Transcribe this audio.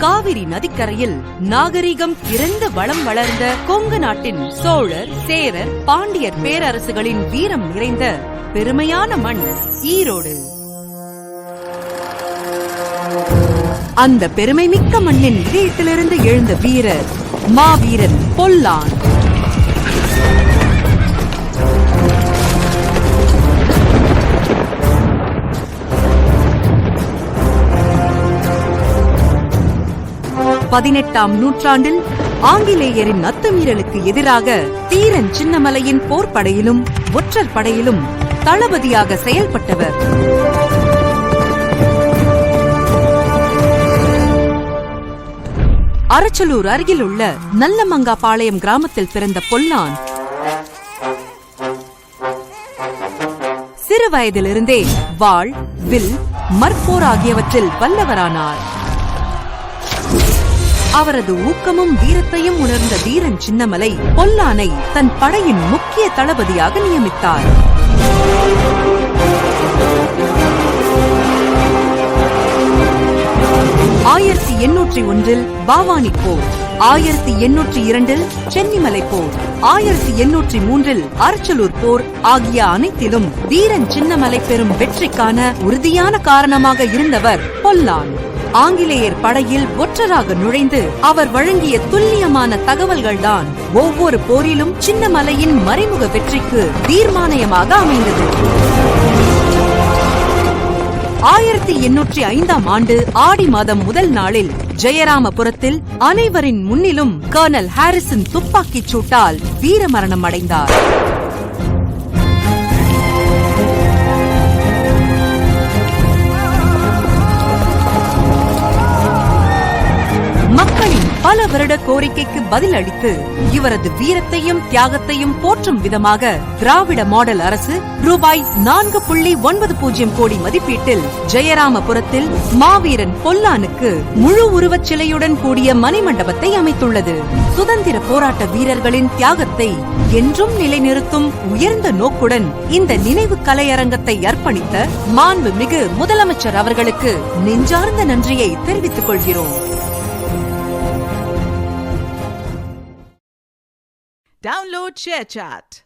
காவிரி நதிக்கரையில் நாகரிகம் இறந்த வளம் வளர்ந்த கொங்கு நாட்டின் சோழர் சேரர் பாண்டியர் பேரரசுகளின் வீரம் நிறைந்த பெருமையான மண் ஈரோடு. அந்த பெருமைமிக்க மண்ணின் இதயத்திலிருந்து எழுந்த வீரர் மாவீரன் பொல்லான். பதினெட்டாம் நூற்றாண்டில் ஆங்கிலேயரின் அத்துமீறலுக்கு எதிராக தீரன் சின்னமலையின் போர்ப்படையிலும் ஒற்றர் படையிலும் தளபதியாக செயல்பட்டவர். அரச்சலூர் அருகில் உள்ள நல்லமங்காபாளையம் கிராமத்தில் பிறந்த பொல்லான் சிறு வயதிலிருந்தே வாழ் வில் மற்போர் ஆகியவற்றில் வல்லவரானார். அவரது ஊக்கமும் வீரத்தையும் உணர்ந்த வீரன் சின்னமலை பொல்லானை தன் படையின் முக்கிய தளபதியாக நியமித்தார். ஆயிரத்தி எண்ணூற்றி ஒன்றில் பாவானி போர் ஆயிரத்தி எண்ணூற்றி இரண்டில் சென்னிமலை போர் ஆயிரத்தி எண்ணூற்றி மூன்றில் அரச்சலூர் போர் ஆகிய அனைத்திலும் வீரன் சின்னமலை பெறும் வெற்றிக்கான உறுதியான காரணமாக இருந்தவர் பொல்லான். ஆங்கிலேயர் படையில் ஒற்றராக நுழைந்து அவர் வழங்கிய துல்லியமான தகவல்கள்தான் ஒவ்வொரு போரிலும் சின்னமலையின் மறைமுக வெற்றிக்கு தீர்மானயமாக அமைந்தது. ஆயிரத்தி எண்ணூற்றி ஐந்தாம் ஆண்டு ஆடி மாதம் முதல் நாளில் ஜெயராமபுரத்தில் அனைவரின் முன்னிலும் கர்னல் ஹாரிசன் துப்பாக்கிச் சூட்டால் வீரமரணம் அடைந்தார். வருட கோரிக்கைக்கு பதில் அளித்து இவரது வீரத்தையும் தியாகத்தையும் போற்றும் விதமாக திராவிட மாடல் அரசு ரூபாய் நான்கு புள்ளி ஒன்பது பூஜ்ஜியம் கோடி மதிப்பீட்டில் ஜெயராமபுரத்தில் மாவீரன் பொல்லானுக்கு முழு உருவச் சிலையுடன் கூடிய மணிமண்டபத்தை அமைத்துள்ளது. சுதந்திர போராட்ட வீரர்களின் தியாகத்தை என்றும் நிலைநிறுத்தும் உயர்ந்த நோக்குடன் இந்த நினைவு கலையரங்கத்தை அர்ப்பணித்த மாண்புமிகு முதலமைச்சர் அவர்களுக்கு நெஞ்சார்ந்த நன்றியை தெரிவித்துக் கொள்கிறோம். Download ShareChat.